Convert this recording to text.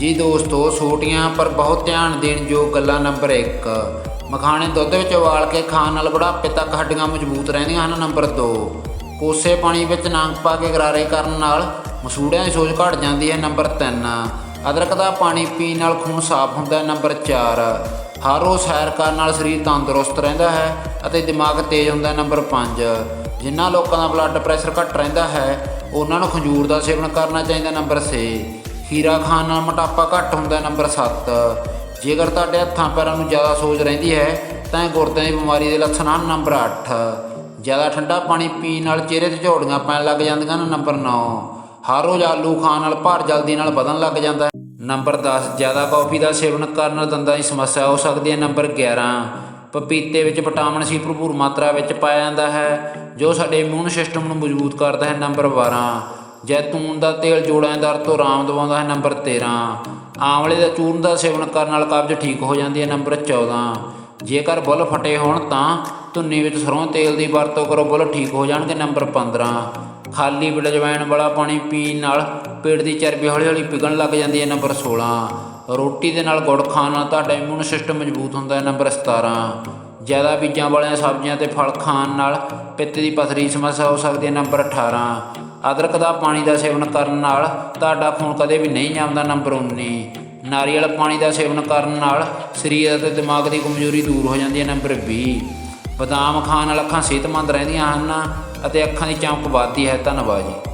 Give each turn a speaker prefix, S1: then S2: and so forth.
S1: ਜੀ ਦੋਸਤੋ ਛੋਟੀਆਂ ਪਰ ਬਹੁਤ ਧਿਆਨ ਦੇਣ ਯੋਗ ਗੱਲਾਂ ਨੰਬਰ 1 ਮਖਾਣੇ ਦੁੱਧ ਵਿੱਚ ਉਬਾਲ ਕੇ ਖਾਣ ਨਾਲ ਬੁਢਾਪੇ ਤੱਕ ਹੱਡੀਆਂ ਮਜ਼ਬੂਤ ਰਹਿੰਦੀਆਂ ਹਨ ਨੰਬਰ 2 ਕੋਸੇ ਪਾਣੀ ਵਿੱਚ ਨਮਕ ਪਾ ਕੇ ਗਰਾਰੇ ਕਰਨ ਨਾਲ ਮਸੂੜਿਆਂ ਦੀ ਸੋਜ ਘਟ ਜਾਂਦੀ ਹੈ ਨੰਬਰ 3 ਅਦਰਕ ਦਾ ਪਾਣੀ ਪੀਣ ਨਾਲ ਖੂਨ ਸਾਫ਼ ਹੁੰਦਾ ਹੈ ਨੰਬਰ 4 ਹਰ ਰੋਜ਼ ਸੈਰ ਕਰਨ ਨਾਲ ਸਰੀਰ ਤੰਦਰੁਸਤ ਰਹਿੰਦਾ ਹੈ ਅਤੇ ਦਿਮਾਗ ਤੇਜ਼ ਹੁੰਦਾ ਹੈ ਨੰਬਰ 5 ਜਿਨ੍ਹਾਂ ਲੋਕਾਂ ਦਾ ਬਲੱਡ ਪ੍ਰੈਸ਼ਰ ਘੱਟ ਰਹਿੰਦਾ ਹੈ, ਉਹਨਾਂ ਨੂੰ ਖੰਜੂਰ ਦਾ ਸੇਵਨ ਕਰਨਾ ਚਾਹੀਦਾ ਨੰਬਰ 6 ਹੀਰਾ ਖਾਣ ਨਾਲ ਮੋਟਾਪਾ ਘੱਟ ਹੁੰਦਾ ਹੈ, ਨੰਬਰ 7 ਜੇਕਰ ਤੁਹਾਡੇ ਹੱਥਾਂ ਪੈਰਾਂ ਨੂੰ ਜ਼ਿਆਦਾ ਸੋਜ ਰਹਿੰਦੀ ਹੈ, ਤਾਂ ਇਹ ਗੁਰਦਿਆਂ ਦੀ ਬਿਮਾਰੀ ਦੇ ਲੱਛਣ ਹਨ ਨੰਬਰ 8 ਜ਼ਿਆਦਾ ਠੰਡਾ ਪਾਣੀ ਪੀਣ ਨਾਲ ਚਿਹਰੇ 'ਤੇ ਝੋੜੀਆਂ ਪੈਣ ਲੱਗ ਜਾਂਦੀਆਂ ਹਨ, ਨੰਬਰ 9 ਹਰ ਰੋਜ਼ ਆਲੂ ਖਾਣ ਨਾਲ ਭਾਰ ਜਲਦੀ ਨਾਲ ਵਧਣ ਲੱਗ ਜਾਂਦਾ ਹੈ। ਨੰਬਰ 10 ਜ਼ਿਆਦਾ ਕੌਫੀ ਦਾ ਸੇਵਨ ਕਰਨ ਨਾਲ ਦੰਦਾਂ ਦੀ ਸਮੱਸਿਆ ਹੋ ਸਕਦੀ ਹੈ, ਨੰਬਰ 11 ਪਪੀਤੇ ਵਿੱਚ ਵਿਟਾਮਿਨ ਸੀ ਭਰਪੂਰ ਮਾਤਰਾ ਵਿੱਚ ਪਾਇਆ ਜਾਂਦਾ ਹੈ, ਜੋ ਸਾਡੇ ਇਮਿਊਨ ਸਿਸਟਮ ਨੂੰ ਮਜ਼ਬੂਤ ਕਰਦਾ ਹੈ, ਨੰਬਰ 12 ਜੈਤੂਨ ਦਾ ਤੇਲ ਜੋੜਾਂ ਦਰ ਤੋਂ ਆਰਾਮ ਦਿਵਾਉਂਦਾ ਹੈ ਨੰਬਰ 13 ਆਂਵਲੇ ਦਾ ਚੂਰਨ ਦਾ ਸੇਵਨ ਕਰਨ ਨਾਲ ਕਬਜ਼ ਠੀਕ ਹੋ ਜਾਂਦੀ ਹੈ ਨੰਬਰ 14 ਜੇਕਰ ਬੁੱਲ ਫਟੇ ਹੋਣ ਤਾਂ ਧੁੰਨੀ ਵਿੱਚ ਸਰੋਂ ਤੇਲ ਦੀ ਵਰਤੋਂ ਕਰੋ, ਬੁੱਲ ਠੀਕ ਹੋ ਜਾਣਗੇ ਨੰਬਰ 15 ਖਾਲੀ ਪੇਟ ਅਜਵਾਇਣ ਵਾਲਾ ਪਾਣੀ ਪੀਣ ਨਾਲ ਪੇਟ ਦੀ ਚਰਬੀ ਹੌਲੀ ਹੌਲੀ ਪਿਘਲਣ ਲੱਗ ਜਾਂਦੀ ਹੈ ਨੰਬਰ 16 ਰੋਟੀ ਦੇ ਨਾਲ ਗੁੜ ਖਾਣ ਨਾਲ ਤੁਹਾਡਾ ਇਮਿਊਨ ਸਿਸਟਮ ਮਜ਼ਬੂਤ ਹੁੰਦਾ ਹੈ ਨੰਬਰ 17 ਜ਼ਿਆਦਾ ਬੀਜਾਂ ਵਾਲੀਆਂ ਸਬਜ਼ੀਆਂ ਤੇ ਫਲ ਖਾਣ ਨਾਲ ਪਿੱਤ ਦੀ ਪਥਰੀ ਸਮੱਸਿਆ ਹੋ ਸਕਦੀ ਹੈ, ਨੰਬਰ 18 ਅਦਰਕ ਦਾ ਪਾਣੀ ਦਾ ਸੇਵਨ ਕਰਨ ਨਾਲ ਤੁਹਾਡਾ ਖੂਨ ਕਦੇ ਵੀ ਨਹੀਂ ਜੰਮਦਾ, ਨੰਬਰ 19 ਨਾਰੀਅਲ ਪਾਣੀ ਦਾ ਸੇਵਨ ਕਰਨ ਨਾਲ ਸਰੀਰ ਅਤੇ ਦਿਮਾਗ ਦੀ ਕਮਜ਼ੋਰੀ ਦੂਰ ਹੋ ਜਾਂਦੀ ਹੈ, ਨੰਬਰ 20 ਬਦਾਮ ਖਾਣ ਨਾਲ ਅੱਖਾਂ ਸਿਹਤਮੰਦ ਰਹਿੰਦੀਆਂ ਹਨ ਅਤੇ ਅੱਖਾਂ ਦੀ ਚਮਕ ਵੱਧਦੀ ਹੈ। ਧੰਨਵਾਦ ਜੀ।